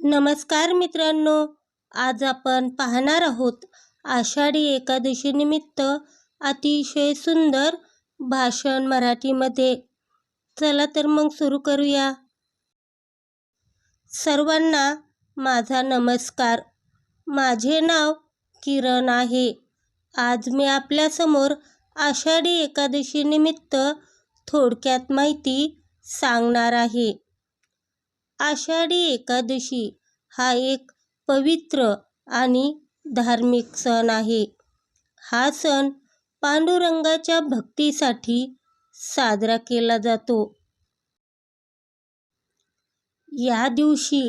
नमस्कार मित्रांनो आज आपण पाहणार आहोत आषाढी एकादशीनिमित्त अतिशय सुंदर भाषण मराठीमध्ये. चला तर मग सुरू करूया. सर्वांना माझा नमस्कार. माझे नाव किरण आहे. आज मी आपल्यासमोर आषाढी एकादशीनिमित्त थोडक्यात माहिती सांगणार आहे. आषाढी एकादशी हा एक पवित्र आणि धार्मिक सण आहे. हा सण पांडुरंगाच्या भक्तीसाठी साजरा केला जातो. या दिवशी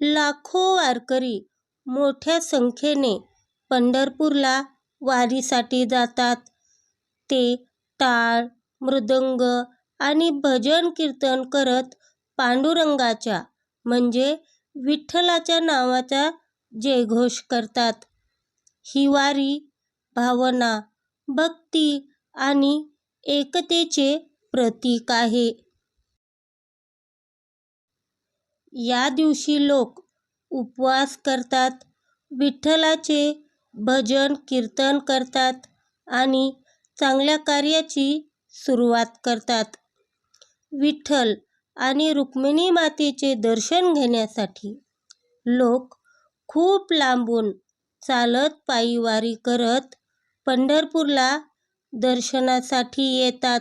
लाखो वारकरी मोठ्या संख्येने पंढरपूरला वारीसाठी जातात. ते टाळ मृदंग आणि भजन कीर्तन करत पांडुरंगाच्या म्हणजे विठ्ठलाच्या नावाचा जयघोष करतात. ही वारी भावना भक्ती आणि एकतेचे प्रतीक आहे. या दिवशी लोक उपवास करतात विठ्ठलाचे भजन कीर्तन करतात आणि चांगल्या कार्याची सुरुवात करतात. विठ्ठल आणि रुक्मिणी मातेचे दर्शन घेण्यासाठी लोक खूप लांबून चालत पायी वारी करत पंढरपूरला दर्शनासाठी येतात.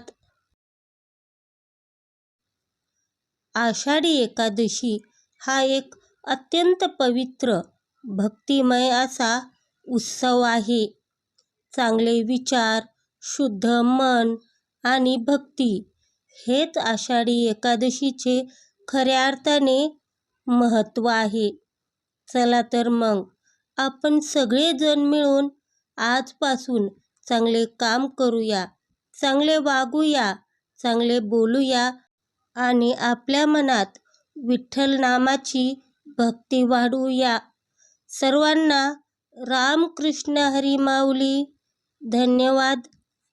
आषाढी एकादशी हा एक अत्यंत पवित्र भक्तिमय असा उत्सव आहे. चांगले विचार शुद्ध मन आणि भक्ती हेच आषाढी एकादशीचे खऱ्या अर्थाने महत्त्व आहे. चला तर मग आपण सगळेजण मिळून आजपासून चांगले काम करूया चांगले वागूया चांगले बोलूया आणि आपल्या मनात विठ्ठल नामाची भक्ती वाढवूया. सर्वांना रामकृष्ण हरी माऊली धन्यवाद.